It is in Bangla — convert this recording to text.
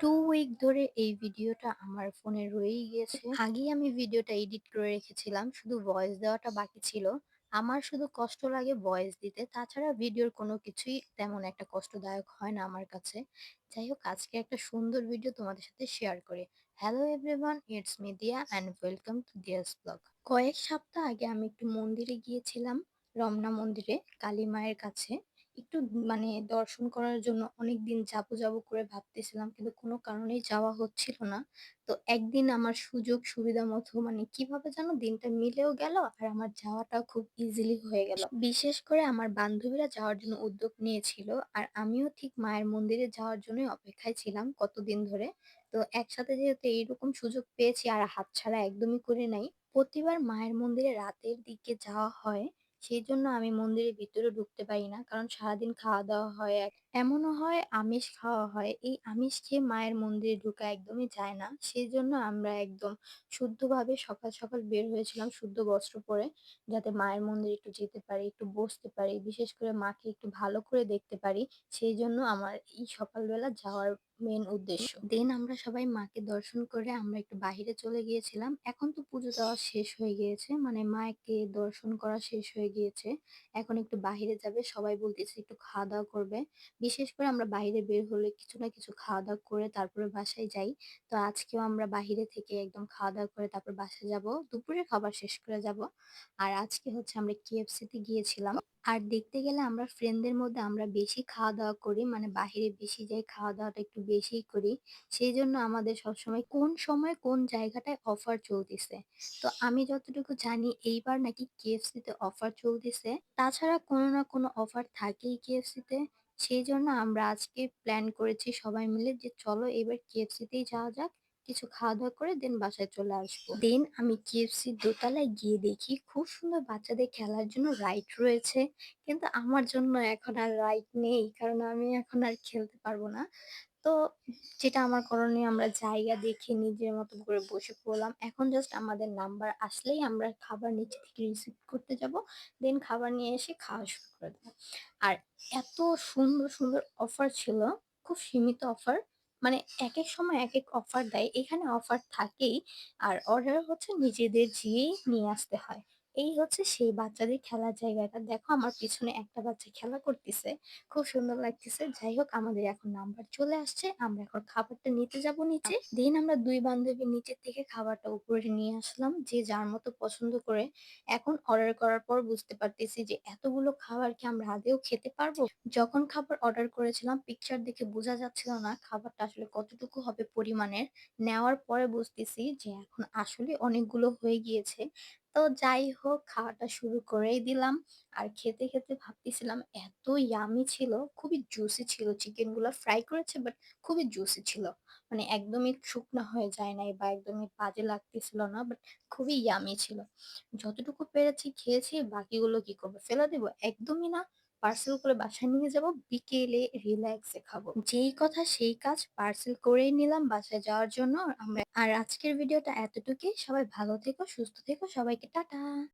2 উইক ধরে এই ভিডিওটা আমার ফোনে রয়েই গিয়েছে। আগেই আমি ভিডিওটা এডিট করে রেখেছিলাম। শুধু ভয়েস দেওয়াটা বাকি ছিল। আমার শুধু কষ্ট লাগে ভয়েস দিতে। তাছাড়া ভিডিওর কোনো কিছুই তেমন একটা কষ্টদায়ক হয় না আমার কাছে। যাই হোক আজকে একটা সুন্দর ভিডিও তোমাদের সাথে শেয়ার করে hello everyone, it's me Diya and welcome to Diya's blog. কয়েক সপ্তাহ আগে আমি একটু মন্দিরে গিয়েছিলাম। রমনা মন্দিরে কালী মায়ের কাছে। একটু মানে দর্শন করার জন্য অনেকদিন যাব, যাব করে ভাবতেছিলাম কিন্তু কোনো কারণেই যাওয়া হচ্ছিল না। তো একদিন আমার সুযোগ সুবিধা মতো মানে কীভাবে যেন দিনটা মিলেও গেল আর আমার যাওয়াটা খুব ইজিলি হয়ে গেল। বিশেষ করে আমার বান্ধবীরা যাওয়ার জন্য উদ্যোগ নিয়েছিল আর আমিও ঠিক মায়ের মন্দিরে যাওয়ার জন্যই অপেক্ষায় ছিলাম কতদিন ধরে। তো একসাথে যেহেতু এইরকম সুযোগ পেয়েছি আর হাতছাড়া একদমই করি নাই। প্রতিবার মায়ের মন্দিরে রাতের দিকে যাওয়া হয়। সেইজন্য আমি মন্দিরের ভিতরে ঢুকতে পারি না। কারণ সারাদিন খাওয়া-দাওয়া হয়। এক এমনও হয় আমিষ খাওয়া হয়। এই আমিষ খেয়ে মায়ের মন্দিরে ঢোকা একদমই যায় না। সেজন্য আমরা একদম শুদ্ধভাবে সকাল, সকাল বের হয়েছিলাম শুদ্ধ বস্ত্র পরে। যাতে মায়ের মন্দিরে একটু যেতে পারি, একটু বসতে পারি। বিশেষ করে মাকে একটু ভালো করে দেখতে পারি। সেইজন্য আমার এই সকালবেলা যাওয়ার মেইন উদ্দেশ্য। দেন আমরা সবাই মাকে দর্শন করে আমরা একটু বাহিরে চলে গিয়েছিলাম। এখন তো পুজো দেওয়া শেষ হয়ে গিয়েছে। মানে মাকে দর্শন করা শেষ হয়ে গিয়েছে। এখন একটু বাহিরে যাবে। সবাই বলতেছে একটু খাওয়া-দাওয়া করবে। বিশেষ করে আমরা বাইরে বের হলে কিছু না কিছু খাওয়া-দাওয়া করে তারপরে বাসায় যাই। তো আজকেও আমরা বাহিরে থেকে একদম খাওয়া-দাওয়া করে তারপর বাসায় যাব। দুপুরের খাবার শেষ করে যাব। আর আজকে হচ্ছে আমরা KFC তে গিয়েছিলাম। আর দেখতে গেলে আমরা ফ্রেন্ডদের মধ্যে আমরা বেশি খাওয়া-দাওয়া করি। মানে বাহিরে বেশি যাই, খাওয়া-দাওয়াটা একটু বেশিই করি। সেই জন্য আমাদের সবসময় কোন সময় কোন জায়গাটায় অফার চলতেছে তো আমি যতটুকু জানি এইবার নাকি KFC তে অফার চলতেছে তাছাড়া কোনো না কোনো অফার থাকেই KFC তে। সেইজন্য আমরা আজকে প্ল্যান করেছি সবাই মিলে যে চলো এবার কেএফসি তেই যাওয়া যাক। কিছু খাওয়া-দাওয়া করে দেন বাসায় চলে আসব। দেন আমি কেএফসি দোতলায় গিয়ে দেখি খুব সুন্দর বাচ্চাদের খেলার জন্য রাইড রয়েছে। কিন্তু আমার জন্য এখন আর রাইড নেই। কারণ আমি এখন আর খেলতে পারব না। তো যেটা আমার করণীয় আমরা জায়গা দেখে নিজের মতো করে বসে পড়লাম। এখন জাস্ট আমাদের নাম্বার আসলেই আমরা খাবার নিচে থেকে রিসিভ করতে যাব। দেন খাবার নিয়ে এসে খাওয়া শুরু করে দেবো আর এত সুন্দর, সুন্দর অফার ছিল। খুব সীমিত অফার। মানে এক এক সময় এক এক অফার দেয়। এখানে অফার থাকেই। আর অর্ডার হচ্ছে নিজেদের যেয়েই নিয়ে আসতে হয়। এই হচ্ছে সেই বাচ্চাদের খেলার জায়গাটা। দেখো আমার পিছনে একটা বাচ্চা খেলা করতিছে। খুব সুন্দর লাগতিছে। যাই হোক আমাদের এখন নাম্বার চলে আসছে। আমরা এখন খাবারটা নিতে যাব নিচে। দিন আমরা দুই বান্ধবী নিচের থেকে খাবারটা উপরে নিয়ে আসলাম। যে যার মতো পছন্দ করে। এখন অর্ডার করার পর বুঝতে পারতেছি যে এতগুলো খাবার কি আমরা আদৌ খেতে পারব? যখন খাবার অর্ডার করেছিলাম পিকচার দেখে বোঝা যাচ্ছিল না খাবারটা আসলে কতটুকু হবে পরিমাণের। নেওয়ার পরে বুঝতেছি যে এখন আসলে অনেকগুলো হয়ে গিয়েছে। তো যাই হোক খাওয়াটা শুরু করেই দিলাম। আর খেতে, খেতে ভাবতেছিলাম এত ইয়ামি ছিল। খুবই জুসি ছিল চিকেনগুলো ফ্রাই করেছে বাট খুবই জুসি ছিল। মানে একদমই শুকনো হয়ে যায় নাই বা একদমই বাজে লাগতেছিল না। বাট খুবই ইয়ামি ছিল। যতটুকু পেরেছি খেয়েছি বাকিগুলো কি করব ফেলে দেবো একদমই না। পার্সেল করে বাসায় নিয়ে যাব। বিকেলে রিল্যাক্সে খাব। যেই কথা সেই কাজ পার্সেল করেই নিলাম বাসায় যাওয়ার জন্য। আমরা আর আজকের ভিডিওটা এতটুকুই। সবাই ভালো থেকো, সুস্থ থেকো। সবাইকে টাটা।